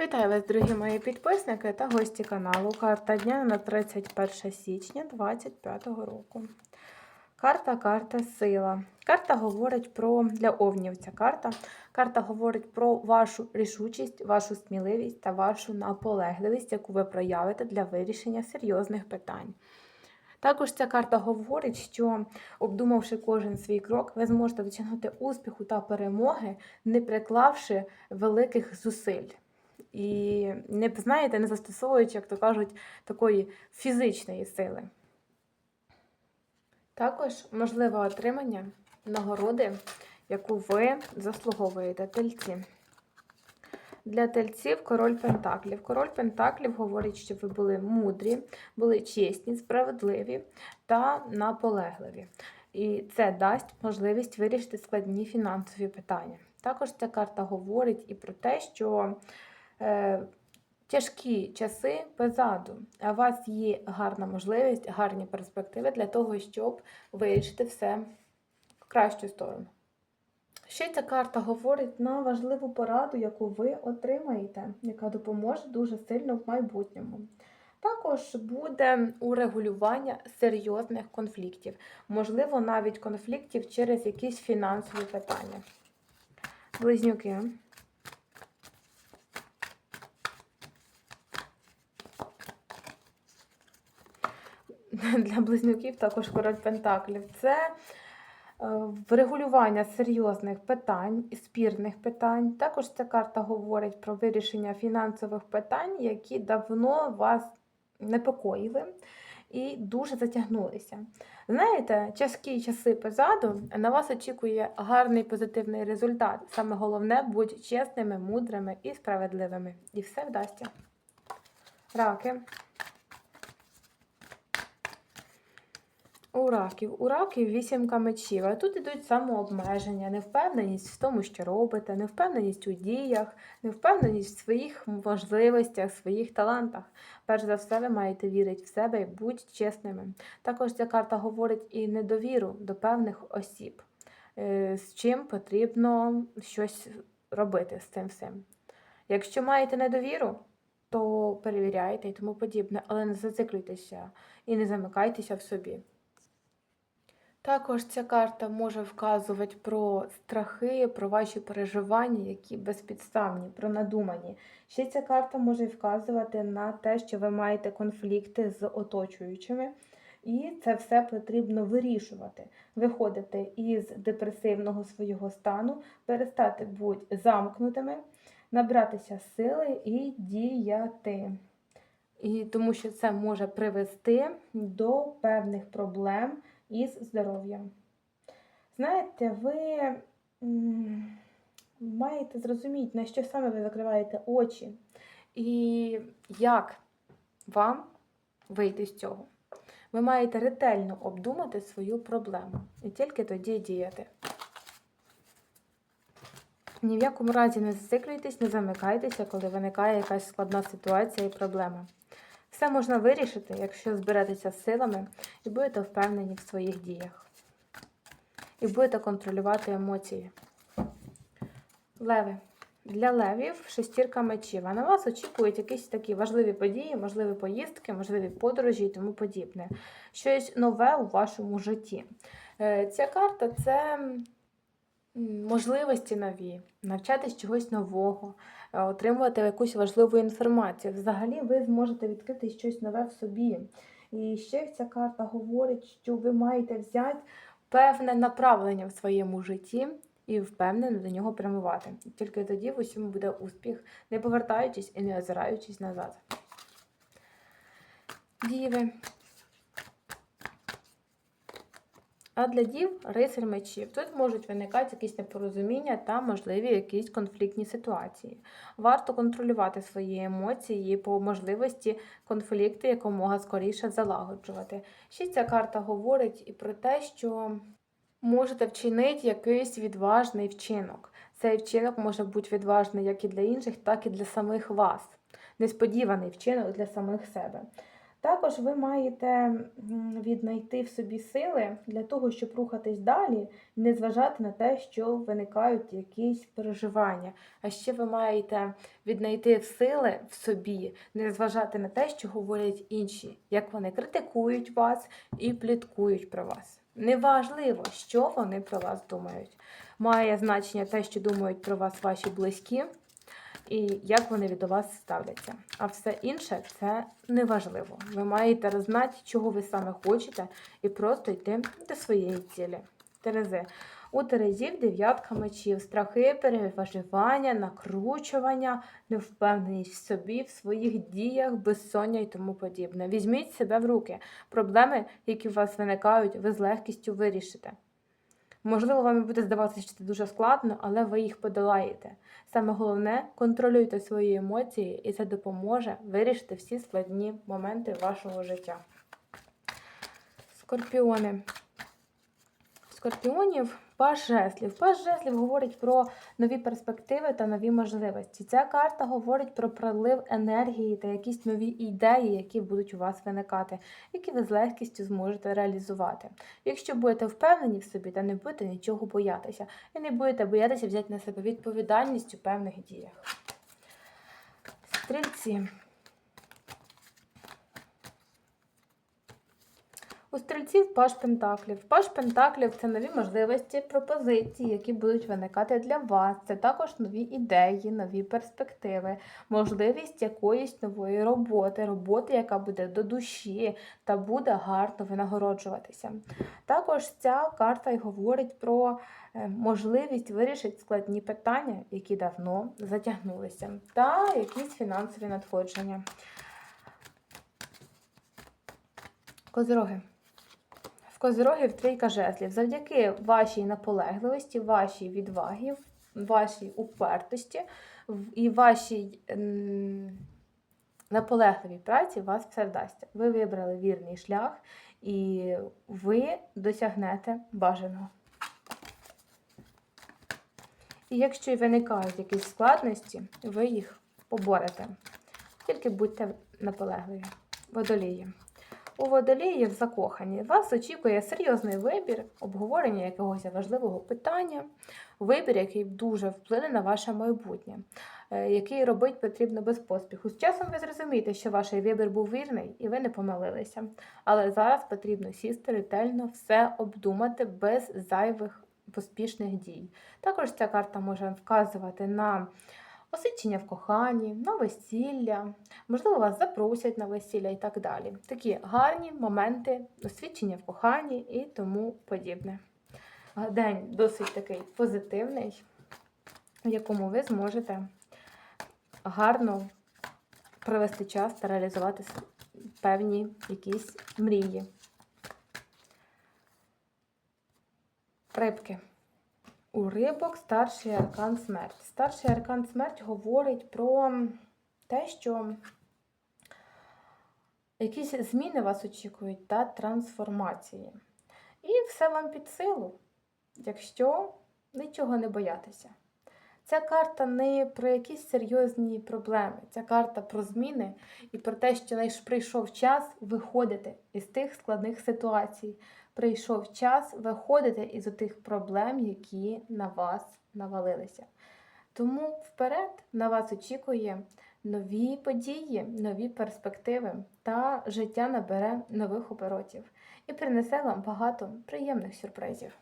Вітаю вас, дорогі мої підписники та гості каналу. Карта дня на 31 січня 2025 року. Карта, карта, сила. Карта говорить про для овнів ця карта. Карта говорить про вашу рішучість, вашу сміливість та вашу наполегливість, яку ви проявите для вирішення серйозних питань. Також ця карта говорить, що, обдумавши кожен свій крок, ви зможете досягнути успіху та перемоги, не приклавши великих зусиль. І не знаєте, не застосовуючи, як то кажуть, такої фізичної сили. Також можливе отримання нагороди, яку ви заслуговуєте тельці. Для тельців король Пентаклів. Король Пентаклів говорить, що ви були мудрі, були чесні, справедливі та наполегливі. І це дасть можливість вирішити складні фінансові питання. Також ця карта говорить і про те, що тяжкі часи позаду, а у вас є гарна можливість, гарні перспективи для того, щоб вирішити все в кращу сторону. Ще ця карта говорить на важливу пораду, яку ви отримаєте, яка допоможе дуже сильно в майбутньому. Також буде урегулювання серйозних конфліктів, можливо, навіть конфліктів через якісь фінансові питання. Близнюки. Для близнюків також король Пентаклів. Це е, врегулювання серйозних питань, спірних питань. Також ця карта говорить про вирішення фінансових питань, які давно вас непокоїли і дуже затягнулися. Знаєте, тяжкі часи позаду на вас очікує гарний позитивний результат. Саме головне бути чесними, мудрими і справедливими. І все вдасться. Раки. У раків. У раків вісімка мечів. А тут ідуть самообмеження, невпевненість в тому, що робите, невпевненість у діях, невпевненість в своїх можливостях, своїх талантах. Перш за все, ви маєте вірити в себе і будь чесними. Також ця карта говорить і недовіру до певних осіб, е, з чим потрібно щось робити з цим всім. Якщо маєте недовіру, то перевіряйте і тому подібне, але не зациклюйтеся і не замикайтеся в собі. Також ця карта може вказувати про страхи, про ваші переживання, які безпідставні, про надумані. Ще ця карта може вказувати на те, що ви маєте конфлікти з оточуючими, і це все потрібно вирішувати, виходити із депресивного свого стану, перестати бути замкнутими, набратися сили і діяти. І тому що це може привести до певних проблем із здоров'ям. Знаєте, ви маєте зрозуміти, на що саме ви закриваєте очі, і як вам вийти з цього. Ви маєте ретельно обдумати свою проблему і тільки тоді діяти. Ні в якому разі не зациклюйтесь, не замикайтеся, коли виникає якась складна ситуація і проблема. Все можна вирішити, якщо зберетеся з силами і будете впевнені в своїх діях. І будете контролювати емоції. Леви. Для левів шестірка мечів. А на вас очікують якісь такі важливі події, можливі поїздки, можливі подорожі і тому подібне. Щось нове у вашому житті. Е, Ця карта це можливості нові, навчатись чогось нового, е, отримувати якусь важливу інформацію. Взагалі, ви зможете відкрити щось нове в собі. І ще ця карта говорить, що ви маєте взяти певне направлення в своєму житті і впевнено до нього прямувати. Тільки тоді в усьому буде успіх, не повертаючись і не озираючись назад. Діви. А для дів рицар мечів. Тут можуть виникати якісь непорозуміння та, можливі, якісь конфліктні ситуації. Варто контролювати свої емоції і по можливості конфлікти якомога скоріше залагоджувати. Ще ця карта говорить і про те, що можете вчинити якийсь відважний вчинок. Цей вчинок може бути відважний як і для інших, так і для самих вас. Несподіваний вчинок для самих себе. Також ви маєте віднайти в собі сили для того, щоб рухатись далі, не зважати на те, що виникають якісь переживання. А ще ви маєте віднайти сили в собі, не зважати на те, що говорять інші, як вони критикують вас і пліткують про вас. Неважливо, що вони про вас думають. Має значення те, що думають про вас ваші близькі, і як вони від вас ставляться. А все інше це неважливо. Ви маєте роззнати, чого ви саме хочете, і просто йти до своєї цілі. Терези. У Терезів дев'ятка мечів, страхи, переважування, накручування, невпевненість в собі, в своїх діях, безсоння і тому подібне. Візьміть себе в руки. Проблеми, які у вас виникають, ви з легкістю вирішите. Можливо, вам буде здаватися, що це дуже складно, але ви їх подолаєте. Саме головне контролюйте свої емоції, і це допоможе вирішити всі складні моменти вашого життя. Скорпіони. Скорпіонів паж жезлів. Паж жезлів говорить про нові перспективи та нові можливості. Ця карта говорить про прилив енергії та якісь нові ідеї, які будуть у вас виникати, які ви з легкістю зможете реалізувати. Якщо будете впевнені в собі та не будете нічого боятися, і не будете боятися взяти на себе відповідальність у певних діях. Стрільці. У стрільців паш пентаклів. Паш пентаклів це нові можливості, пропозиції, які будуть виникати для вас. Це також нові ідеї, нові перспективи, можливість якоїсь нової роботи, роботи, яка буде до душі та буде гарно винагороджуватися. Також ця карта й говорить про е, можливість вирішити складні питання, які давно затягнулися, та якісь фінансові надходження. Козироги. Козирогів трійка жезлів. Завдяки вашій наполегливості, вашій відвагі, вашій упертості і вашій наполегливій праці вас все вдасться. Ви вибрали вірний шлях і ви досягнете бажаного. І якщо виникають якісь складності, ви їх поборете. Тільки будьте наполегливі. Водолії. У водоліїв закохані. Вас очікує серйозний вибір, обговорення якогось важливого питання, вибір, який дуже вплине на ваше майбутнє, е, який робити потрібно без поспіху. З часом ви зрозумієте, що ваш вибір був вірний і ви не помилилися. Але зараз потрібно сісти ретельно, все обдумати без зайвих поспішних дій. Також ця карта може вказувати на освідчення в коханні, на весілля, можливо, вас запросять на весілля і так далі. Такі гарні моменти освідчення в коханні і тому подібне. День досить такий позитивний, в якому ви зможете гарно провести час та реалізувати певні якісь мрії. Рибки. У рибок старший аркан смерть. Старший аркан смерть говорить про те, що якісь зміни вас очікують та трансформації. І все вам під силу, якщо нічого не боятися. Ця карта не про якісь серйозні проблеми. Ця карта про зміни і про те, що прийшов час виходити із тих складних ситуацій. Прийшов час виходити із тих проблем, які на вас навалилися. Тому вперед на вас очікує нові події, нові перспективи, та життя набере нових оборотів і принесе вам багато приємних сюрпризів.